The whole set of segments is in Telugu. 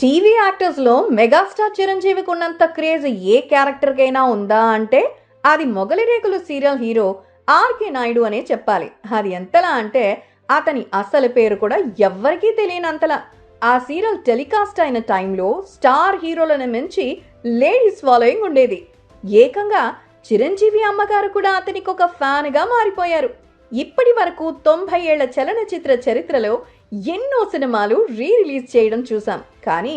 టీవీ యాక్టర్స్లో మెగాస్టార్ చిరంజీవికి ఉన్నంత క్రేజ్ ఏ క్యారెక్టర్కైనా ఉందా అంటే అది మొగలి రేకులు సీరియల్ హీరో ఆర్కే నాయుడు అనే చెప్పాలి. అది ఎంతలా అంటే అతని అసలు పేరు కూడా ఎవ్వరికీ తెలియనంతలా. ఆ సీరియల్ టెలికాస్ట్ అయిన టైంలో స్టార్ హీరోలను మించి లేడీస్ ఫాలోయింగ్ ఉండేది. ఏకంగా చిరంజీవి అమ్మగారు కూడా అతనికి ఒక ఫ్యాన్గా మారిపోయారు. ఇప్పటి వరకు తొంభై ఏళ్ళ చలనచిత్ర చరిత్రలో ఎన్నో సినిమాలు రీ రిలీజ్ చేయడం చూసాం కానీ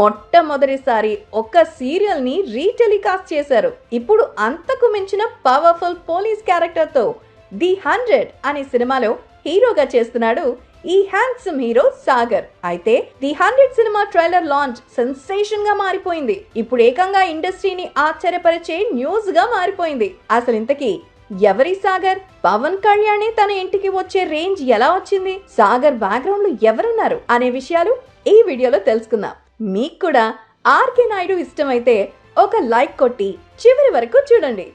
మొట్టమొదటిసారి ఒక సీరియల్ని రీటెలికాస్ట్ చేశారు. ఇప్పుడు అంతకు మించిన పవర్ఫుల్ పోలీస్ క్యారెక్టర్తో ది హండ్రెడ్ అనే సినిమాలో హీరోగా చేస్తున్నాడు ఈ హ్యాండ్సమ్ హీరో సాగర్. అయితే the hundred cinema trailer launch సెన్సేషన్గా మారిపోయింది. ఇప్పుడు ఏకంగా ఇండస్ట్రీని ఆశ్చర్యపరిచే న్యూస్గా మారిపోయింది. అసలు ఇంతకీ ఎవరి సాగర్? పవన్ కళ్యాణే తన ఇంటికి వచ్చే రేంజ్ ఎలా వచ్చింది? సాగర్ బ్యాక్గ్రౌండ్లో ఎవరున్నారు? అనే విషయాలు ఈ వీడియోలో తెలుసుకుందాం. మీకు కూడా ఆర్కే నాయుడు ఇష్టమైతే ఒక లైక్ కొట్టి చివరి వరకు చూడండి.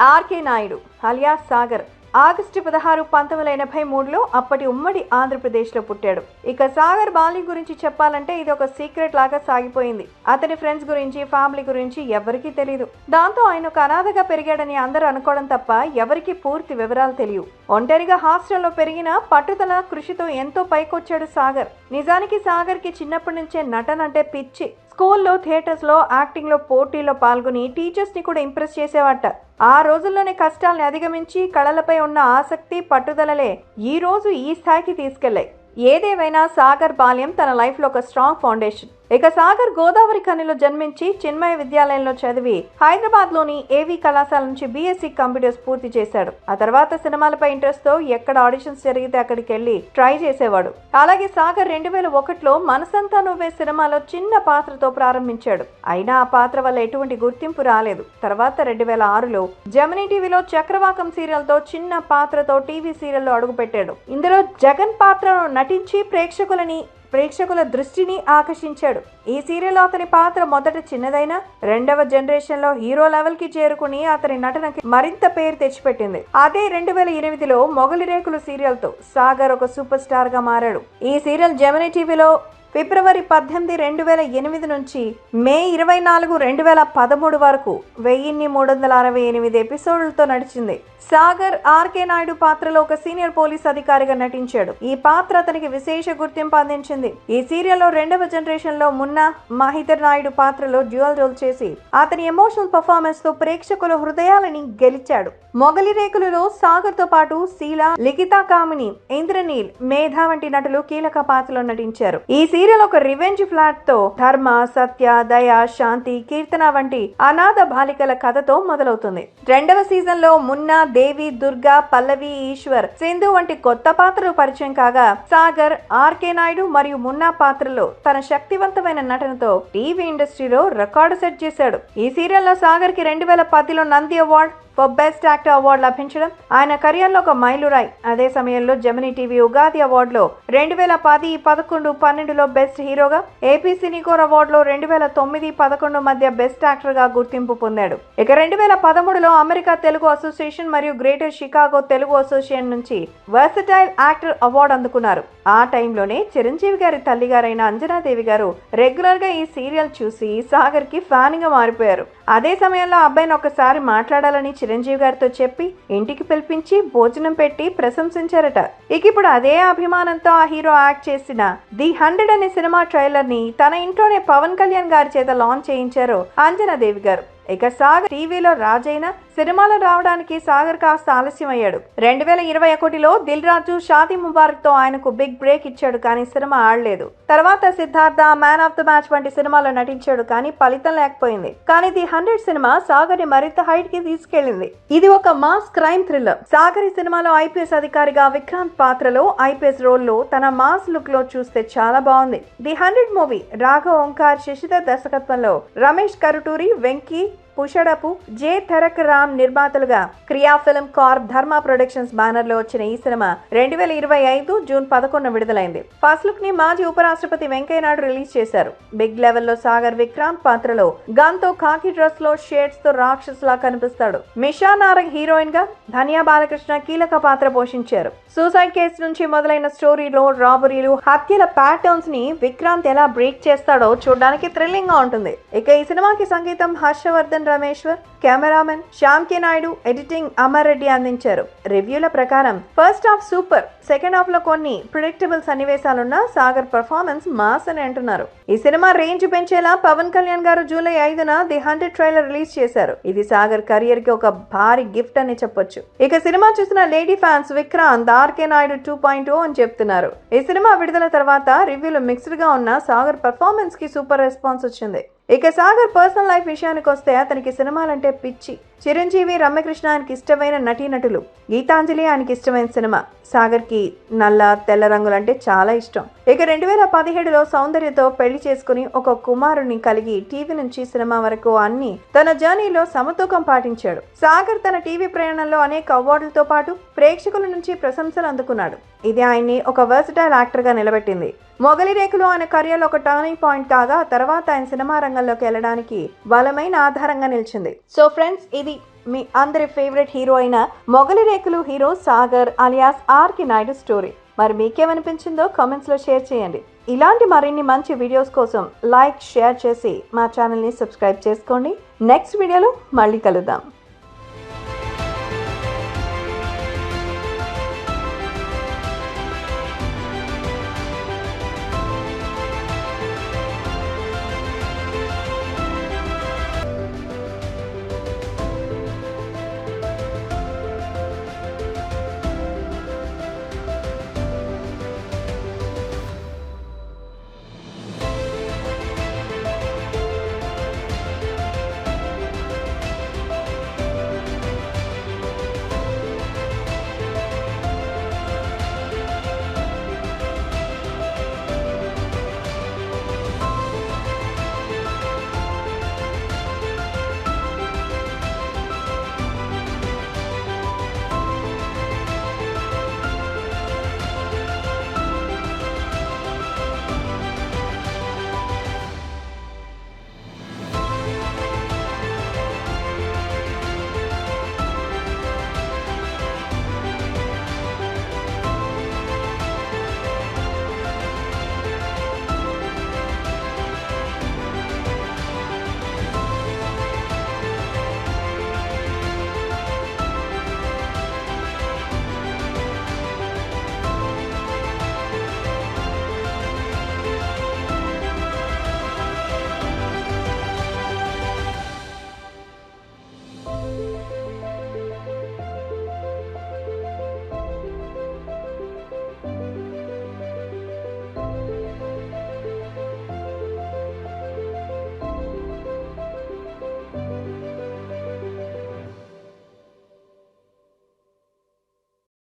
RK Naidu alias Sagar August పదహారు పంతొమ్మిది వందల ఎనభై మూడులో అప్పటి ఉమ్మడి ఆంధ్రప్రదేశ్లో పుట్టాడు. ఇక సాగర్ బాల్యం గురించి చెప్పాలంటే ఇది ఒక సీక్రెట్ లాగా సాగిపోయింది. అతని ఫ్రెండ్స్ గురించి ఫ్యామిలీ గురించి ఎవరికీ తెలియదు దాంతో ఆయన ఒక అనాథగా పెరిగాడని అందరూ అనుకోవడం తప్ప ఎవరికీ పూర్తి వివరాలు తెలియవు. ఒంటరిగా హాస్టల్లో పెరిగిన పట్టుదల కృషితో ఎంతో పైకొచ్చాడు సాగర్. నిజానికి సాగర్కి చిన్నప్పటి నుంచే నటన అంటే పిచ్చి. స్కూల్లో థియేటర్స్లో యాక్టింగ్లో పోటీల్లో పాల్గొని టీచర్స్ని కూడా ఇంప్రెస్ చేసేవాట. ఆ రోజుల్లోనే కష్టాల్ని అధిగమించి కళలపై ఉన్న ఆసక్తి పట్టుదలలే ఈ రోజు ఈ స్థాయికి తీసుకెళ్ళాయి ఏదేమైనా సాగర్ బాల్యం తన లైఫ్లో ఒక స్ట్రాంగ్ ఫౌండేషన్. ఇక సాగర్ గోదావరి ఖనిలో జన్మించి చిన్మయ విద్యాలయంలో చదివి హైదరాబాద్లోని ఏవీ కళాశాల నుంచి బీఎస్సీ కంప్యూటర్స్ పూర్తి చేశాడు. ఆ తర్వాత సినిమాలపై ఇంట్రెస్ట్తో ఎక్కడ ఆడిషన్స్ జరిగితే అక్కడికి వెళ్ళి ట్రై చేసేవాడు. అలాగే సాగర్ రెండు వేల ఒకటిలో మనసంతా నువ్వే సినిమాలో చిన్న పాత్రతో ప్రారంభించాడు. అయినా ఆ పాత్ర వల్ల ఎటువంటి గుర్తింపు రాలేదు. తర్వాత రెండు వేల ఆరులో జమినీ టీవీలో చక్రవాకం సీరియల్తో చిన్న పాత్రతో టీవీ సీరియల్లో అడుగుపెట్టాడు. ఇందులో జగన్ పాత్రను నటించి ప్రేక్షకులని ప్రేక్షకుల దృష్టిని ఆకర్షించాడు. ఈ సీరియల్లో అతని పాత్ర మొదట చిన్నదైనా రెండవ జనరేషన్లో హీరో లెవెల్కి చేరుకుని అతని నటనకి మరింత పేరు తెచ్చిపెట్టింది. అదే రెండు వేల ఎనిమిదిలో మొగలి రేకులు సీరియల్తో సాగర్ ఒక సూపర్ స్టార్గా మారాడు. ఈ సీరియల్ జెమినీ టీవీలో ఫిబ్రవరి పద్దెనిమిది రెండు వేల ఎనిమిది నుంచి మే ఇరవై నాలుగు రెండు వేల పదమూడు వరకు వెయ్యిన్ని మూడు వందల అరవై ఎనిమిది ఎపిసోడ్లతో నడిచింది. సాగర్ ఆర్కే నాయుడు పాత్రలో ఒక సీనియర్ పోలీస్ అధికారిగా నటించాడు. ఈ పాత్ర అతనికి విశేష గుర్తింపు అందించింది. ఈ సీరియల్లో రెండవ జనరేషన్లో మున్నా మహిదర్ నాయుడు పాత్రలో డ్యూయల్ రోల్ చేసి అతని ఎమోషనల్ పర్ఫార్మెన్స్తో ప్రేక్షకుల హృదయాలని గెలిచాడు. మొగలి రేకులలో సాగర్తో పాటు శీల లిఖితా కామిని ఇంద్రనీల్ మేధ వంటి నటులు కీలక పాత్రలో నటించారు. ఈ సీరియల్ ఒక రివెంజ్ ఫ్లాట్తో ధర్మ సత్య దయ శాంతి కీర్తన వంటి అనాథ బాలికల కథతో మొదలవుతుంది. రెండవ సీజన్లో మున్నా దేవి దుర్గా పల్లవి ఈశ్వర్ సింధు వంటి కొత్త పాత్రలు పరిచయం కాగా సాగర్ ఆర్కే నాయుడు మరియు మున్నా పాత్రలో తన శక్తివంతమైన నటనతో టీవీ ఇండస్ట్రీలో రికార్డు సెట్ చేశాడు. ఈ సీరియల్లో సాగర్కి రెండు వేల పదిలో Nandi award for best actor award లభించడం ఆయన కెరియర్లో ఒక మైలురాయి. అదే సమయంలో జమినీ టీవీ ఉగాది అవార్డులో రెండు వేల పది పదకొండు పన్నెండులో బెస్ట్ హీరోగా ఏపీ సినీకోర్ అవార్డులో రెండు వేల తొమ్మిది పదకొండు మధ్య బెస్ట్ యాక్టర్గా గుర్తింపు పొందాడు. ఇక రెండు వేల పదమూడులో అమెరికా తెలుగు అసోసియేషన్ మరియు గ్రేటర్ షికాగో తెలుగు అసోసియేషన్ నుంచి వర్సటైల్ యాక్టర్ అవార్డు అందుకున్నారు. ఆ టైంలోనే చిరంజీవి గారి తల్లిగారైన అంజనాదేవి గారు రెగ్యులర్గా ఈ సీరియల్ చూసి సాగర్కి గా మారిపోయారు. అదే సమయంలో అబ్బాయిని ఒకసారి మాట్లాడాలని చిరంజీవి గారితో చెప్పి ఇంటికి పిలిపించి భోజనం పెట్టి ప్రశంసించారట. ఇక ఇప్పుడు అదే అభిమానంతో ఆ హీరో యాక్ట్ చేసిన ది హండ్రెడ్ అనే సినిమా ట్రైలర్ని తన ఇంట్లోనే పవన్ కళ్యాణ్ గారి చేత లాంచ్ చేయించారు అంజనాదేవి గారు. ఇక సాగర్ టీవీలో రాజైన సినిమాలో రావడానికి సాగర్ కాస్త ఆలస్యం అయ్యాడు రెండు వేల ఇరవై ఒకటిలో దిల్ రాజు షాదీ ముబారక్తో ఆయనకు బిగ్ బ్రేక్ ఇచ్చాడు కానీ సినిమా ఆడలేదు. తర్వాత Siddhartha man of the match వంటి సినిమాలో నటించాడు కానీ ఫలితం లేకపోయింది. కానీ ది హండ్రెడ్ సినిమా సాగర్ని మరింత హైట్కి తీసుకెళ్ళింది ఇది ఒక మాస్ క్రైమ్ థ్రిల్లర్. సాగర్ ఈ సినిమాలో ఐపీఎస్ అధికారిగా విక్రాంత్ పాత్రలో ఐపీఎస్ రోల్లో తన మాస్ లుక్లో చూస్తే చాలా బాగుంది. The hundred movie Raghav Omkar Sasidhar దర్శకత్వంలో రమేష్ కరుటూరి వెంకీ పుషడపు జే థరక్ రామ్ నిర్మాతలుగా Kriya film corp Dharma productions బ్యానర్లో వచ్చిన ఈ సినిమా రెండు వేల ఇరవై ఐదు జూన్ పదకొండున విడుదలైంది. ఫస్ట్ లుక్ని మాజీ ఉపరాష్ట్రపతి వెంకయ్యనాయుడు రిలీజ్ చేశారు. బిగ్ లెవెల్లో సాగర్ విక్రాంత్ పాత్రలో గన్తో కాకి డ్రెస్లో షేడ్స్తో రాక్షసులా కనిపిస్తాడు. మిషా నారగ్ హీరోయిన్గా ధనియా బాలకృష్ణ కీలక పాత్ర పోషించారు. సూసైడ్ కేసు నుంచి మొదలైన స్టోరీలో రాబరీలు హత్యల ప్యాటర్న్స్ని విక్రాంత్ ఎలా బ్రేక్ చేస్తాడో చూడడానికి థ్రిల్లింగ్గా ఉంటుంది. ఇక ఈ సినిమాకి సంగీతం Harshavardhan Rameshwar cameraman Shyam K Naidu editing Amar Reddy అందించారు. రివ్యూల ప్రకారం ఫస్ట్ హాఫ్ సూపర్ సెకండ్ హాఫ్లో కొన్ని ప్రిడిక్టబుల్ సన్నివేశాలున్న సాగర్ పర్ఫార్మెన్స్ మాస్ అని అంటున్నారు. ఈ సినిమా రేంజ్ పెంచేలా పవన్ కళ్యాణ్ గారు జూలై ఐదున ది హండ్రెడ్ ట్రైలర్ రిలీజ్ చేశారు. ఇది సాగర్ కెరియర్కి ఒక భారీ గిఫ్ట్ అని చెప్పొచ్చు. ఇక సినిమా చూసిన lady fans Vikrant RK Naidu two point O అని చెప్తున్నారు. ఈ సినిమా విడుదల తర్వాత రివ్యూలు మిక్స్డ్గా ఉన్న సాగర్ పర్ఫార్మెన్స్కి సూపర్ రెస్పాన్స్ వచ్చింది. ఇక సాగర్ పర్సనల్ లైఫ్ విషయానికి వస్తే అతనికి సినిమాలంటే పిచ్చి. చిరంజీవి రమ్యకృష్ణ ఆయనకి ఇష్టమైన నటీనటులు. గీతాంజలి ఆయనకి ఇష్టమైన సినిమా. సాగర్కి నల్ల తెల్ల రంగులంటే చాలా ఇష్టం. ఇక రెండు వేల పదిహేడులో సౌందర్యతో పెళ్ళి చేసుకుని ఒక కుమారుని కలిగి టీవీ నుంచి సినిమా వరకు అన్ని తన జర్నీలో సమతూకం పాటించాడు. సాగర్ తన టీవీ ప్రయాణంలో అనేక అవార్డులతో పాటు ప్రేక్షకుల నుంచి ప్రశంసలు అందుకున్నాడు. ఇది ఆయన్ని ఒక వర్సిటైల్ యాక్టర్గా నిలబెట్టింది. మొగలి రేకులు ఆయన కెరియర్లో ఒక టర్నింగ్ పాయింట్ కాగా తర్వాత ఆయన సినిమా రంగంలోకి వెళ్ళడానికి బలమైన ఆధారంగా నిలిచింది. సో ఫ్రెండ్స్ ఇది మీ అందరి ఫేవరెట్ హీరో అయిన Mogali Rekulu hero Sagar alias RK Naidu story మరి మీకేమనిపించిందో కామెంట్స్లో షేర్ చేయండి. ఇలాంటి మరిన్ని మంచి వీడియోస్ కోసం లైక్ షేర్ చేసి మా ఛానల్ని సబ్స్క్రైబ్ చేసుకోండి. నెక్స్ట్ వీడియోలో మళ్ళీ కలుద్దాం.